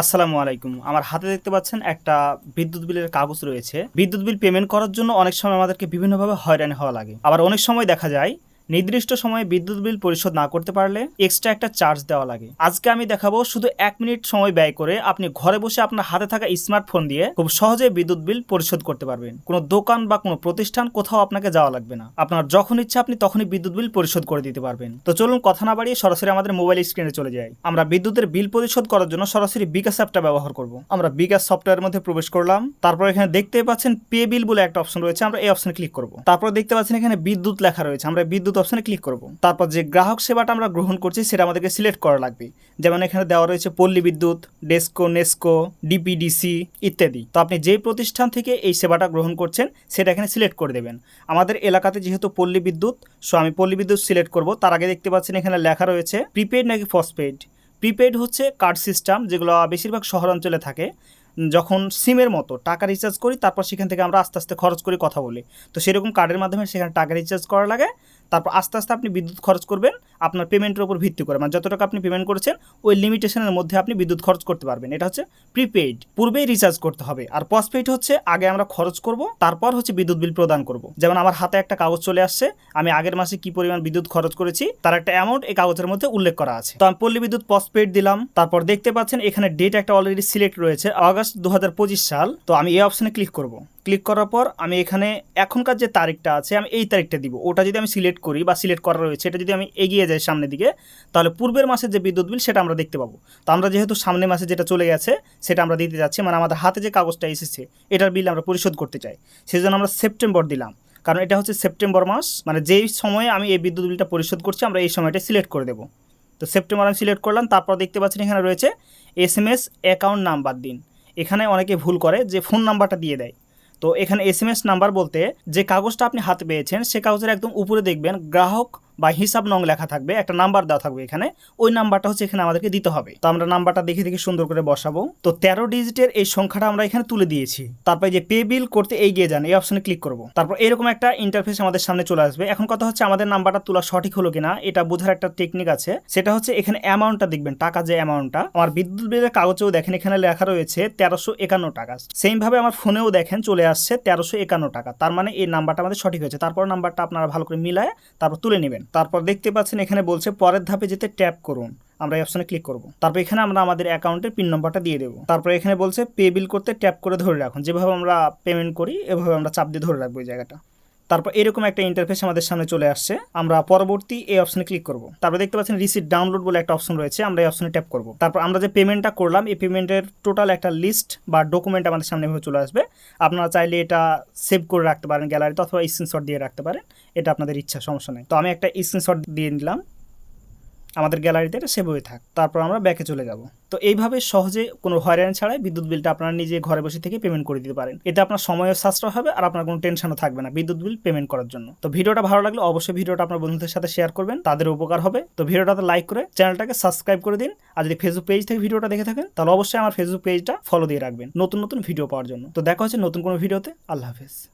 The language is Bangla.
আসসালামু আলাইকুম। আমার হাতে দেখতে পাচ্ছেন একটা বিদ্যুৎ বিলের কাগজ রয়েছে। বিদ্যুৎ বিল পেমেন্ট করার জন্য অনেক সময় আমাদেরকে বিভিন্নভাবে হয়রানি হওয়া লাগে। আবার অনেক সময় দেখা যায় নির্দিষ্ট সময়ে বিদ্যুৎ বিল পরিশোধ না করতে পারলে এক্সট্রা একটা চার্জ দেওয়া লাগে। আজকে আমি দেখাবো শুধু এক মিনিট সময় ব্যয় করে আপনি ঘরে বসে আপনার হাতে থাকা স্মার্টফোন দিয়ে খুব সহজে বিদ্যুৎ বিল পরিশোধ করতে পারবেন। কোনো দোকান বা কোনো প্রতিষ্ঠান কোথাও আপনাকে যাওয়া লাগবে না। আপনার যখন ইচ্ছা আপনি তখনই বিদ্যুৎ বিল পরিশোধ করে দিতে পারবেন। তো চলুন কথা না বাড়িয়ে সরাসরি আমাদের মোবাইল স্ক্রিনে চলে যাই। আমরা বিদ্যুতের বিল পরিশোধ করার জন্য সরাসরি বিকাশ অ্যাপটা ব্যবহার করব। আমরা বিকাশ সফটওয়্যারের মধ্যে প্রবেশ করলাম। তারপর এখানে দেখতে পাচ্ছেন পে বিল বলে একটা অপশন রয়েছে। আমরা এই অপশনে ক্লিক করব। তারপর দেখতে পাচ্ছেন এখানে বিদ্যুৎ লেখা রয়েছে। আমরা বিদ্যুৎ অপশনে ক্লিক করব। তারপর যে গ্রাহক সেবাটা আমরা গ্রহণ করছি, সেটা আমাদেরকে সিলেক্ট করা লাগবে। যেমন এখানে দেওয়া রয়েছে পল্লী বিদ্যুৎ, ডেস্কো, নেস্কো, ডিপিডিসি ইত্যাদি। তো আপনি যে প্রতিষ্ঠান থেকে এই সেবাটা গ্রহণ করছেন, সেটা এখানে সিলেক্ট করে দেবেন। আমাদের এলাকাতে যেহেতু পল্লী বিদ্যুৎ সো আমি পল্লী বিদ্যুৎ সিলেক্ট করব। তার আগে দেখতে পাচ্ছেন এখানে লেখা রয়েছে প্রিপেড নাকি ফসপেড প্রিপেড হচ্ছে কার্ড সিস্টেম যেগুলো বেশিরভাগ শহরাঞ্চলে থাকে। যখন সিমের মতো টাকা রিচার্জ করি, তারপর সেখান থেকে আমরা আস্তে আস্তে খরচ করে কথা বলি। তো সেরকম কার্ডের মাধ্যমে সেখানে টাকা রিচার্জ করা লাগে, তারপর আস্তে আস্তে আপনি বিদ্যুৎ খরচ করবেন, আপনার পেমেন্টের উপর ভিত্তি করে। মানে যত টাকা আপনি পেমেন্ট করেছেন, ওই লিমিটেশনের মধ্যে আপনি বিদ্যুৎ খরচ করতে পারবেন। এটা হচ্ছে প্রিপেইড পূর্বেই রিচার্জ করতে হবে। আর পোস্টপেইড হচ্ছে, আগে আমরা খরচ করব, তারপর হচ্ছে বিদ্যুৎ বিল প্রদান করব। যেমন আমার হাতে একটা কাগজ চলে আসছে, আমি আগের মাসে কি পরিমাণ বিদ্যুৎ খরচ করেছি, তার একটা অ্যামাউন্ট এই কাগজের মধ্যে উল্লেখ করা আছে। তো আমি পল্লী বিদ্যুৎ পোস্টপেইড দিলাম, তারপর দেখতে পাচ্ছেন এখানে ডেট একটা অলরেডি সিলেক্ট রয়েছে আগস্ট দু হাজার পঁচিশ সাল, তো আমি এই অপশনে ক্লিক করব। ক্লিক করার পর আমি এখানে এখনকার যে তারিখটা আছে, আমি এই তারিখটা দিব। ওটা যদি আমি সিলেক্ট করি বা সিলেক্ট করা রয়েছে, এটা যদি আমি এগিয়ে যাই সামনের দিকে, তাহলে পূর্বের মাসের যে বিদ্যুৎ বিল, সেটা আমরা দেখতে পাবো। তো আমরা যেহেতু সামনের মাসে যেটা চলে গেছে, সেটা আমরা দিতে যাচ্ছি মানে আমাদের হাতে যে কাগজটা এসেছে, এটার বিল আমরা পরিশোধ করতে চাই। সেই জন্য আমরা সেপ্টেম্বর দিলাম। কারণ এটা হচ্ছে সেপ্টেম্বর মাস মানে যেই সময়ে আমি এই বিদ্যুৎ বিলটা পরিশোধ করছি, আমরা এই সময়টা সিলেক্ট করে দেবো। তো সেপ্টেম্বর আমি সিলেক্ট করলাম, তারপর দেখতে পাচ্ছেন এখানে রয়েছে S M S account number দিন। এখানে অনেকে ভুল করে যে ফোন নাম্বারটা দিয়ে দেয়। তো এখানে এস নাম্বার বলতে যে কাগজটা আপনি হাতে পেয়েছেন, সে কাগজের একদম উপরে দেখবেন গ্রাহক বা হিসাব নং লেখা থাকবে, একটা নাম্বার দেওয়া থাকবে এখানে। ওই নাম্বারটা হচ্ছে এখানে আমাদেরকে দিতে হবে। তো আমরা নাম্বারটা দেখে দেখে সুন্দর করে বসাবো। তো তেরো ডিজিটের এই সংখ্যাটা আমরা এখানে তুলে দিয়েছি। তারপরে যে পে বিল করতে এগিয়ে যান, এই অপশনে ক্লিক করব। তারপর এরকম একটা ইন্টারফেস আমাদের সামনে চলে আসবে। এখন কথা হচ্ছে আমাদের নাম্বারটা তোলা সঠিক হলো কিনা, এটা বোঝার একটা টেকনিক আছে। সেটা হচ্ছে এখানে অ্যামাউন্টটা দেখবেন, টাকা যে অ্যামাউন্টটা আমার বিদ্যুৎ বিলের কাগজেও দেখেন এখানে লেখা রয়েছে তেরোশো একান্ন টাকা। সেম ভাবে আমার ফোনেও দেখেন চলে আসছে তেরোশো একান্ন টাকা। তার মানে এই নাম্বারটা আমাদের সঠিক হয়েছে। তারপর নাম্বারটা আপনারা ভালো করে মিলায় তারপর তুলে নেবেন। তারপর দেখতে পাচ্ছেন এখানে বলছে, পরের ধাপে যেতে ট্যাপ করুন। আমরা এই অপশনে ক্লিক করব। তারপর এখানে আমরা আমাদের অ্যাকাউন্টের পিন নম্বরটা দিয়ে দেবো। তারপর এখানে বলছে, পে বিল করতে ট্যাপ করে ধরে রাখুন। যেভাবে আমরা পেমেন্ট করি, এভাবে আমরা চাপ দিয়ে ধরে রাখব এই জায়গাটা। তারপর এরকম একটা ইন্টারফেস আমাদের সামনে চলে আসছে। আমরা পরবর্তী এই অপশনে ক্লিক করব। তারপর দেখতে পাচ্ছেন রিসিট ডাউনলোড বলে একটা অপশন রয়েছে, আমরা এই অপশনে ট্যাপ করব। তারপর আমরা যে পেমেন্টটা করলাম, এই পেমেন্টের টোটাল একটা লিস্ট বা ডকুমেন্ট আমাদের সামনে এভাবে চলে আসবে। আপনারা চাইলে এটা সেভ করে রাখতে পারেন গ্যালারিতে অথবা স্ক্রিনশট দিয়ে রাখতে পারেন। এটা আপনাদের ইচ্ছা, সমস্যা নেই। তো আমি একটা স্ক্রিনশট দিয়ে নিলাম আমাদের গ্যালারিতে এটা সেভ হয়ে থাক। তারপর আমরা ব্যাকে চলে যাব। তো এইভাবে সহজে কোনো হয়রানি ছাড়াই বিদ্যুৎ বিলটা আপনারা নিজে ঘরে বসে থেকে পেমেন্ট করে দিতে পারেন। এতে আপনার সময়ও সাশ্রয় হবে আর আপনার কোনো টেনশনও থাকবে না বিদ্যুৎ বিল পেমেন্ট করার জন্য। তো ভিডিওটা ভালো লাগলে অবশ্যই ভিডিওটা আপনার বন্ধুদের সাথে শেয়ার করবেন, তাদের উপকার হবে। তো ভিডিওটাতে লাইক করে চ্যানেলটাকে সাবস্ক্রাইব করে দিন। আর যদি ফেসবুক পেজ থেকে ভিডিওটা দেখে থাকেন, তাহলে অবশ্যই আমার ফেসবুক পেজটা ফলো দিয়ে রাখবেন নতুন নতুন ভিডিও পাওয়ার জন্য। তো দেখা হচ্ছে নতুন কোনো ভিডিওতে আল্লাহ হাফেজ।